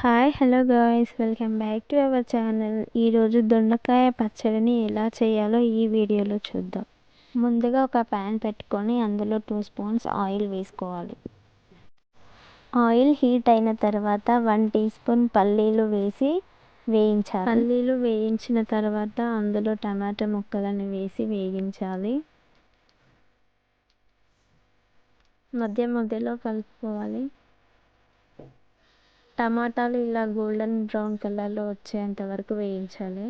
Hi hello guys welcome back to our channel ఈరోజు దొండకాయ పచ్చడిని ఎలా చేయాలో ఈ వీడియోలో చూద్దాం. ముందుగా ఒక ప్యాన్ పెట్టుకొని అందులో టూ స్పూన్స్ ఆయిల్ వేసుకోవాలి. ఆయిల్ హీట్ అయిన తర్వాత వన్ టీ స్పూన్ పల్లీలు వేసి వేయించాలి. పల్లీలు వేయించిన తర్వాత అందులో టమాటా ముక్కలను వేసి వేయించాలి మధ్య మధ్యలో కలుపుకోవాలి. టమాటాలు ఇలా గోల్డెన్ బ్రౌన్ కలర్లో వచ్చేంత వరకు వేయించాలి.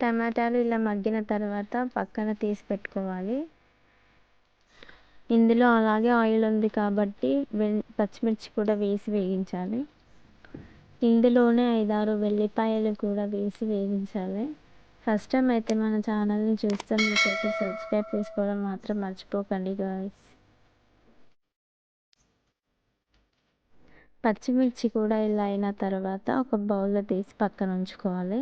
టమాటాలు ఇలా మగ్గిన తర్వాత పక్కన తీసి పెట్టుకోవాలి. ఇందులో అలాగే ఆయిల్ ఉంది కాబట్టి పచ్చిమిర్చి కూడా వేసి వేయించాలి. ఇందులోనే ఐదారు వెల్లిపాయలు కూడా వేసి వేయించాలి. ఫస్ట్ టైం అయితే మన ఛానల్ని చూస్తున్నట్లయితే సబ్స్క్రైబ్ చేసుకోవడం మాత్రం మర్చిపోకండి గాయస్. పచ్చిమిర్చి కూడా ఇలా అయిన తర్వాత ఒక బౌల్లో తీసి పక్కన ఉంచుకోవాలి.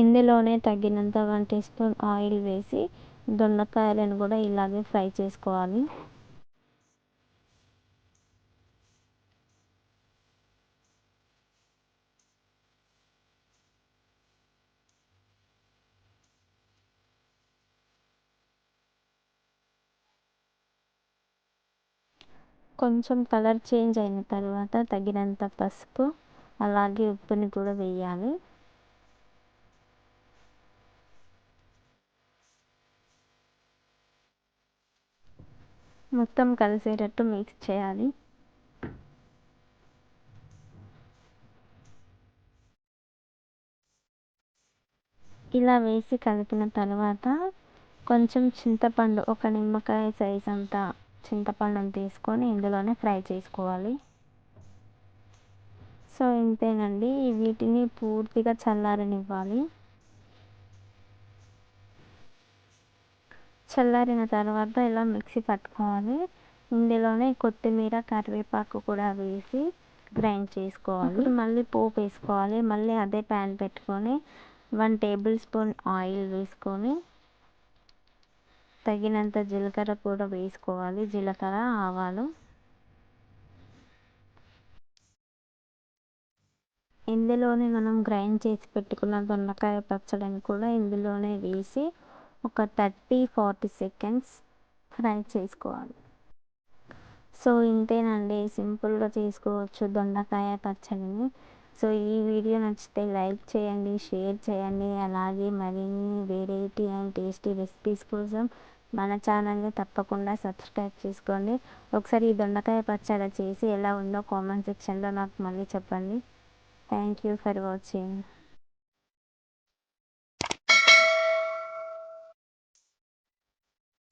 ఇందులోనే తగినంత వన్ టీ స్పూన్ ఆయిల్ వేసి దొండకాయలను కూడా ఇలాగే ఫ్రై చేసుకోవాలి. కొంచెం కలర్ చేంజ్ అయిన తర్వాత తగినంత పసుపు అలాగే ఉప్పుని కూడా వేయాలి. మొత్తం కలిసేటట్టు మిక్స్ చేయాలి. ఇలా వేసి కలిపిన తర్వాత కొంచెం చింతపండు ఒక నిమ్మకాయ సైజ్ అంత చింతపండుని తీసుకొని ఇందులోనే ఫ్రై చేసుకోవాలి. సో ఇంతేనండి. వీటిని పూర్తిగా చల్లారనివ్వాలి. చల్లారిన తర్వాత ఇలా మిక్సీ పట్టుకోవాలి. ఇందులోనే కొత్తిమీర కరివేపాకు కూడా వేసి గ్రైండ్ చేసుకోవాలి. మళ్ళీ పోపు వేసుకోవాలి. మళ్ళీ అదే ప్యాన్ పెట్టుకొని వన్ టేబుల్ స్పూన్ ఆయిల్ వేసుకొని తగినంత జీలకర్ర కూడా వేసుకోవాలి. జీలకర్ర ఆవాలు. ఇందులోనే మనం గ్రైండ్ చేసి పెట్టుకున్న దొండకాయ పచ్చడిని కూడా ఇందులోనే వేసి ఒక థర్టీ ఫార్టీ సెకండ్స్ ఫ్రై చేసుకోవాలి. సో ఇంతేనండి. సింపుల్గా చేసుకోవచ్చు దొండకాయ పచ్చడిని. సో ఈ వీడియో నచ్చితే లైక్ చేయండి షేర్ చేయండి. అలాగే మరిన్ని వెరైటీ అండ్ టేస్టీ రెసిపీస్ కోసం మన ఛానల్ని తప్పకుండా సబ్స్క్రైబ్ చేసుకోండి. ఒకసారి ఈ దొండకాయ పచ్చడి చేసి ఎలా ఉందో కామెంట్ సెక్షన్లో నాకు మళ్ళీ చెప్పండి. Thank you for watching.